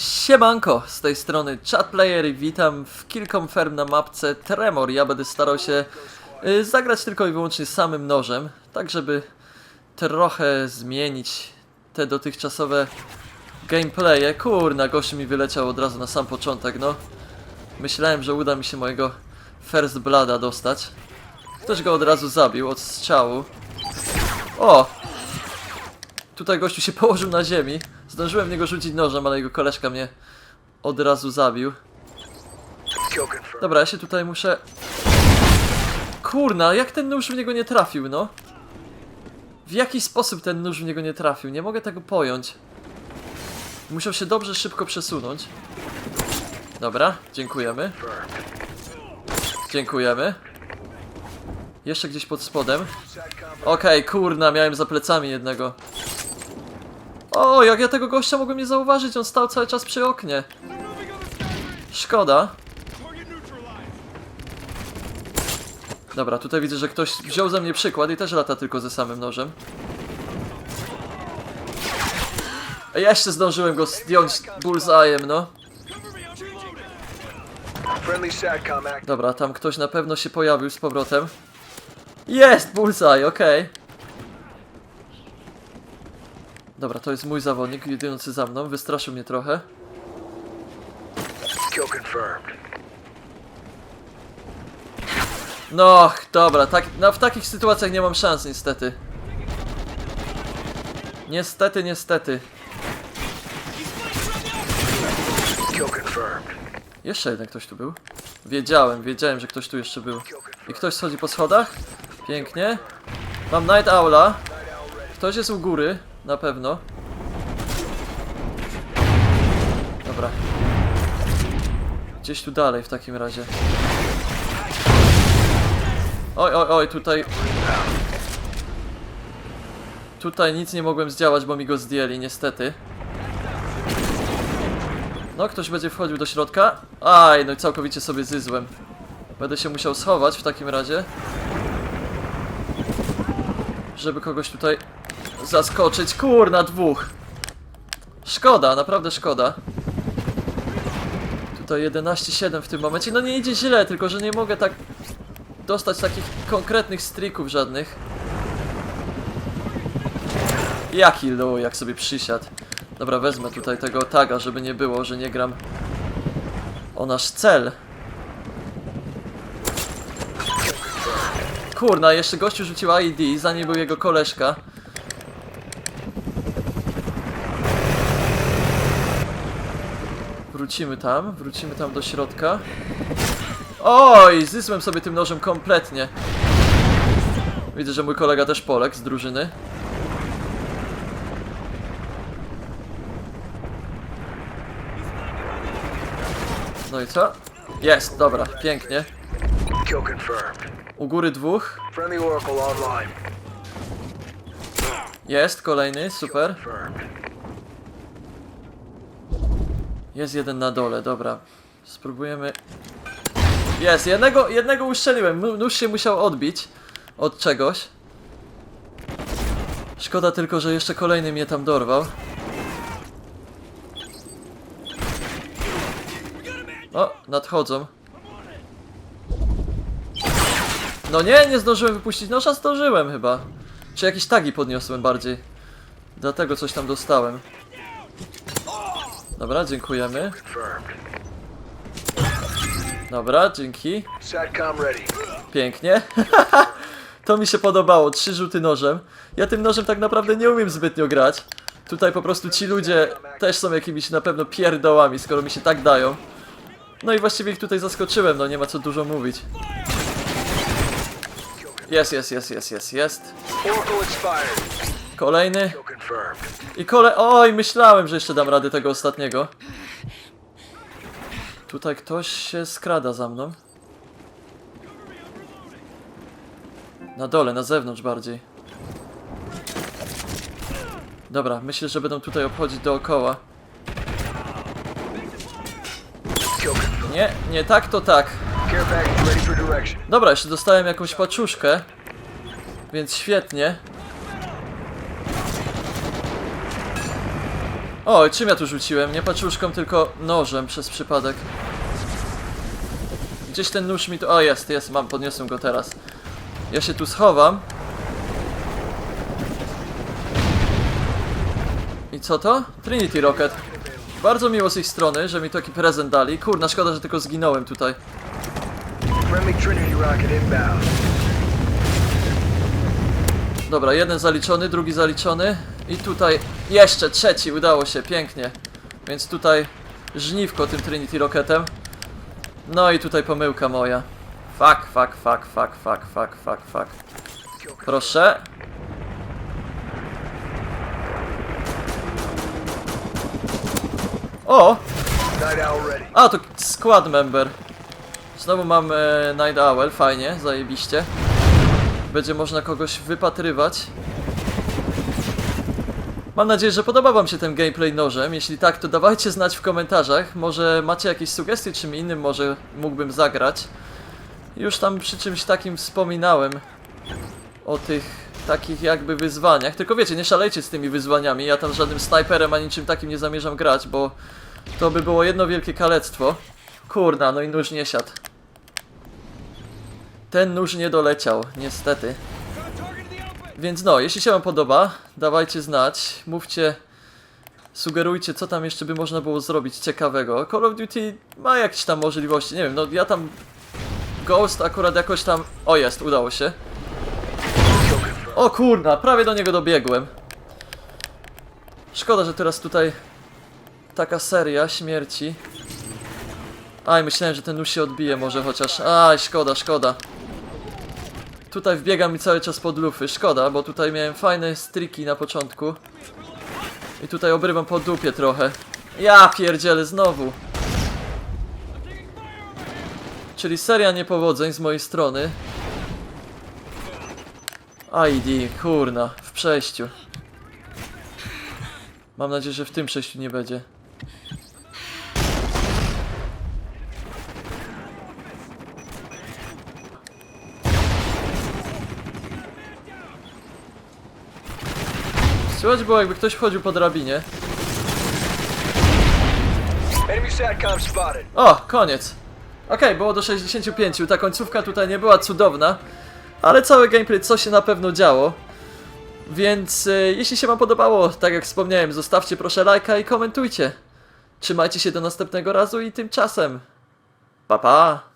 Siemanko, z tej strony Chatplayer i witam w Kilkonferm na mapce Tremor. Ja będę starał się y, zagrać tylko i wyłącznie samym nożem, tak żeby trochę zmienić te dotychczasowe gameplaye. Kurna, gościu mi wyleciał od razu na sam początek, no. Myślałem, że uda mi się mojego First Blooda dostać. Ktoś go od razu zabił od strzału. O! Tutaj gościu się położył na ziemi. Zdążyłem w niego rzucić nożem, ale jego koleżka mnie od razu zabił. Dobra, ja się tutaj muszę... Kurna, jak ten nóż w niego nie trafił, no? W jaki sposób ten nóż w niego nie trafił? Nie mogę tego pojąć. Musiał się dobrze szybko przesunąć. Dobra, dziękujemy. Dziękujemy. Jeszcze gdzieś pod spodem. Okej, kurna, miałem za plecami jednego. O, jak ja tego gościa mogłem nie zauważyć, on stał cały czas przy oknie. Szkoda. Dobra, tutaj widzę, że ktoś wziął ze mnie przykład i też lata tylko ze samym nożem. A jeszcze zdążyłem go zdjąć bullseye'em, no. Dobra, tam ktoś na pewno się pojawił z powrotem. Jest! Bullseye, okej. Dobra, to jest mój zawodnik idący za mną, wystraszył mnie trochę. No, dobra, tak, no, w takich sytuacjach nie mam szans niestety. Niestety, niestety. Jeszcze jeden ktoś tu był. Wiedziałem, wiedziałem, że ktoś tu jeszcze był. I ktoś schodzi po schodach? Pięknie. Mam Night Owla. Ktoś jest u góry, na pewno. Dobra. Gdzieś tu dalej w takim razie. Oj, oj, oj, tutaj... Tutaj nic nie mogłem zdziałać, bo mi go zdjęli, niestety. No, ktoś będzie wchodził do środka. Aj, no i całkowicie sobie zyzłem. Będę się musiał schować w takim razie. Żeby kogoś tutaj zaskoczyć. Kurna, dwóch. Szkoda, naprawdę szkoda. Tutaj 11-7 w tym momencie. No nie idzie źle, tylko że nie mogę tak dostać takich konkretnych strików żadnych. Jaki low, jak sobie przysiadł. Dobra, wezmę tutaj tego taga, żeby nie było, że nie gram o nasz cel. Kurna, jeszcze gościu rzucił ID, zanim był jego koleżka. Wrócimy tam, wrócimy tam do środka. Oj, zysłem sobie tym nożem kompletnie. Widzę, że mój kolega też Polek z drużyny. No i co? Jest, dobra, pięknie. U góry dwóch. Jest, kolejny, super. Jest jeden na dole, dobra. Spróbujemy. Jest, jednego, jednego uszczeliłem. Nó- Nóż się musiał odbić od czegoś. Szkoda tylko, że jeszcze kolejny mnie tam dorwał. O, nadchodzą. No nie, nie zdążyłem wypuścić noża, zdążyłem chyba. Czy jakieś tagi podniosłem bardziej. Dlatego coś tam dostałem. Dobra, dziękujemy. Dobra, dzięki. Pięknie. to mi się podobało. Trzy rzuty nożem. Ja tym nożem tak naprawdę nie umiem zbytnio grać. Tutaj po prostu ci ludzie też są jakimiś na pewno pierdołami, skoro mi się tak dają. No i właściwie ich tutaj zaskoczyłem, no nie ma co dużo mówić. Jest, jest, jest, jest, jest, jest. Kolejny. I kole... Oj, myślałem, że jeszcze dam radę tego ostatniego. Tutaj ktoś się skrada za mną. Na dole, na zewnątrz bardziej. Dobra, myślę, że będą tutaj obchodzić dookoła. Nie, nie tak, to tak. Dobra, jeszcze dostałem jakąś paczuszkę. Więc świetnie. O, czym ja tu rzuciłem? Nie paczuszką, tylko nożem przez przypadek. Gdzieś ten nóż mi tu... O, jest, jest, mam, podniosłem go teraz. Ja się tu schowam. I co to? Trinity Rocket. Bardzo miło z ich strony, że mi taki prezent dali. Kurna, szkoda, że tylko zginąłem tutaj. Dobra, jeden zaliczony, drugi zaliczony. I tutaj jeszcze trzeci, udało się, pięknie. Więc tutaj żniwko tym Trinity Rocketem. No i tutaj pomyłka moja. Fuck, fuck, fuck, fuck, fuck, fuck, fuck, fuck. Proszę. O! A, to squad member. Znowu mam e, Night Owl, fajnie, zajebiście. Będzie można kogoś wypatrywać. Mam nadzieję, że podoba wam się ten gameplay nożem. Jeśli tak, to dawajcie znać w komentarzach. Może macie jakieś sugestie, czym innym może mógłbym zagrać. Już tam przy czymś takim wspominałem o tych takich jakby wyzwaniach. Tylko wiecie, nie szalejcie z tymi wyzwaniami. Ja tam żadnym snajperem ani czym takim nie zamierzam grać, bo to by było jedno wielkie kalectwo. Kurna, no i nóż nie siadł. Ten nóż nie doleciał, niestety. Więc no, jeśli się wam podoba, dawajcie znać, mówcie, sugerujcie, co tam jeszcze by można było zrobić ciekawego. Call of Duty ma jakieś tam możliwości, nie wiem, no ja tam... Ghost akurat jakoś tam... O, jest, udało się. O kurna, prawie do niego dobiegłem. Szkoda, że teraz tutaj taka seria śmierci. Aj, myślałem, że ten nóż się odbije może chociaż. Aj, szkoda, szkoda. Tutaj wbiega mi cały czas pod lufy. Szkoda, bo tutaj miałem fajne striki na początku. I tutaj obrywam po dupie trochę. Ja pierdzielę znowu. Czyli seria niepowodzeń z mojej strony. ID, kurna, w przejściu. Mam nadzieję, że w tym przejściu nie będzie. Słychać było jakby ktoś wchodził po drabinie. O, koniec. Okej, było do 65. Ta końcówka tutaj nie była cudowna, ale cały gameplay co się na pewno działo. Więc y, jeśli się Wam podobało, tak jak wspomniałem, zostawcie proszę lajka i komentujcie. Trzymajcie się do następnego razu i tymczasem. Pa pa!